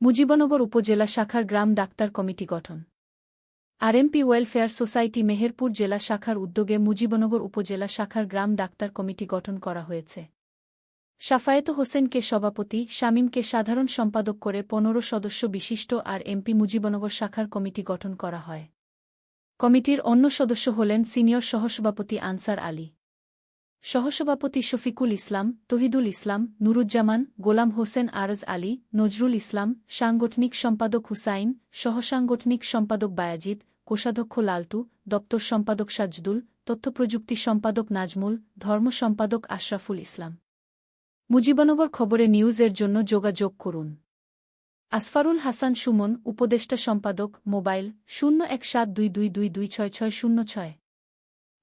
মুজিবনগর উপজেলা শাখার গ্রাম ডাক্তার কমিটি গঠন। আরএমপি ওয়েলফেয়ার সোসাইটি মেহেরপুর জেলা শাখার উদ্যোগে মুজিবনগর উপজেলা শাখার গ্রাম ডাক্তার কমিটি গঠন করা হয়েছে। সাফায়েত হোসেনকে সভাপতি, শামীমকে সাধারণ সম্পাদক করে পনেরো সদস্য বিশিষ্ট আর এমপি মুজিবনগর শাখার কমিটি গঠন করা হয়। কমিটির অন্য সদস্য হলেন সিনিয়র সহসভাপতি আনসার আলী। সহসভাপতি শফিকুল ইসলাম, তহিদুল ইসলাম, নুরুজ্জামান, গোলাম হোসেন আরজ আলী, নজরুল ইসলাম, সাংগঠনিক সম্পাদক হুসাইন, সহসাংগঠনিক সম্পাদক বায়াজিদ, কোষাধ্যক্ষ লালটু, দপ্তর সম্পাদক সাজদুল তথ্যপ্রযুক্তি সম্পাদক নাজমুল, ধর্ম সম্পাদক আশরাফুল ইসলাম। মুজিবনগর খবরে নিউজের জন্য যোগাযোগ করুন। আসফারুল হাসান সুমন, উপদেষ্টা সম্পাদক, মোবাইল, শূন্য এক সাত দুই দুই দুই দুই ছয় ছয় শূন্য ছয়।